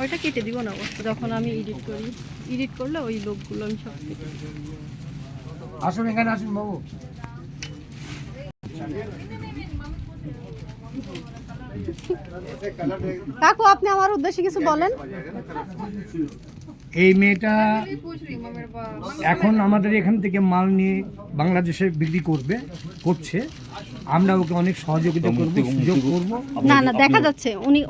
ওইটা কেটে দিব না যখন আমি এডিট করি। এডিট করলে ওই লোকগুলো আমি সব আসুন, এখানে আসুন বাবু। কাকু আপনি আমার উদ্দেশ্যে কিছু বলেন। এই মেয়েটা এখন আমাদের এখান থেকে মাল নিয়ে বাংলাদেশে বিক্রি করবে করছে। আমরা ওকে অনেক সহযোগিতা করব সুযোগ করব। না না দেখা যাচ্ছে। উনি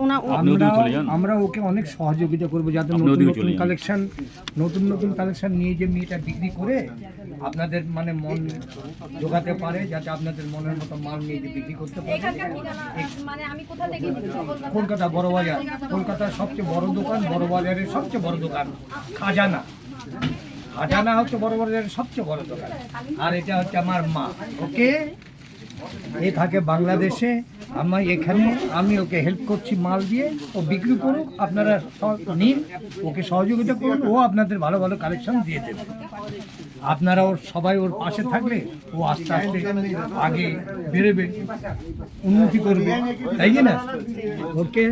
আমরা আমরা ওকে অনেক সহযোগিতা করব যাতে নতুন নতুন কালেকশন নতুন নতুন কালেকশন নিয়ে যে মেয়েটা বিক্রি করে আপনাদের মানে মন জোগাতে পারে যাতে আপনাদের মনের মতো মাল নিয়ে বিক্রি করতে পারে। কলকাতা বড় বাজার। কলকাতার সবচেয়ে বড় দোকান বড় বাজারের সবচেয়ে বড় দোকান খাজানা। খাজানা হচ্ছে বড় বাজারের সবচেয়ে বড় দোকান। আর এটা হচ্ছে আমার মা। ওকে? এ থাকে বাংলাদেশে। আমি এখানে, আমি ওকে হেল্প করছি মাল দিয়ে, ও বিক্রি করুক, আপনারা নিন, ওকে সহযোগিতা করুন ও আপনাদের ভালো ভালো কালেকশন দিয়ে দেবে। আপনারা ওর, সবাই ওর পাশে থাকলে ও আস্তে আস্তে আগে বেরোবে উন্নতি করবে, তাই কি না? ওকে?